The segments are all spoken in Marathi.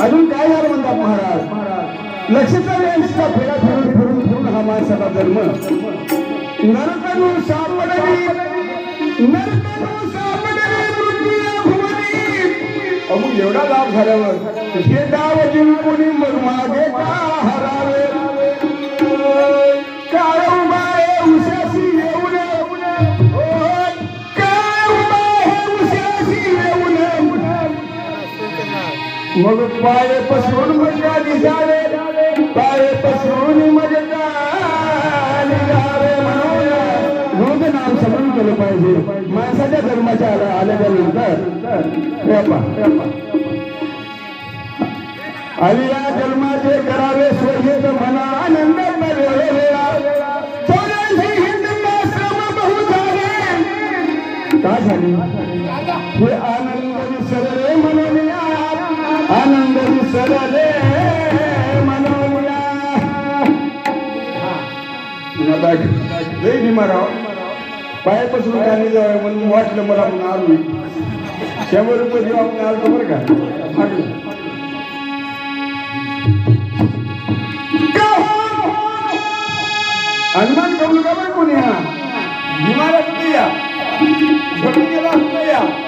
अजून काय झालं म्हणतात महाराज महाराज लक्षाचा फेरा फिरून फिरून फिरून हा माणसाचा जन्म. नरकनू सापडली अमुक एवढा लाभ झाल्यावर हे डाव जिंकून मग मागे का हरावे? काय उभा उशाशी येऊन? काय उभा उशाशी येऊन? मग पाय पसरून मजा दिसावे पाय पसरून मजा म्हणून रोज नाम समजून केलं पाहिजे. माणसाच्या धर्माच्या आल्या आल्याच्यानंतर हे पहा. आणि या जन्माचे करावे स्वर्गीत म्हणा आनंद का झाली? हे आनंद विसरले म्हणूया आनंद विसरले म्हणूया लई निमाराव पायापासून गाणी जावं म्हणून वाटलं मला आपण आलो. शंभर रुपये देऊ आपण आलो बरं का? मागलं हनुमान कबूल का बरं कोणी हा? निमारा या. झोपून गेला या.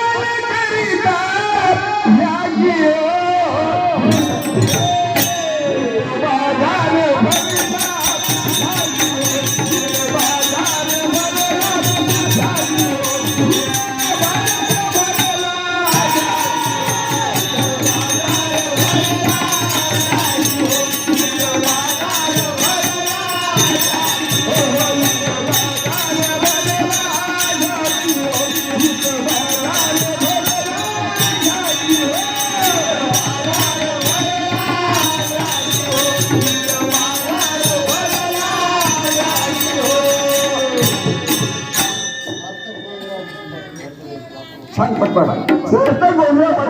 三角バ。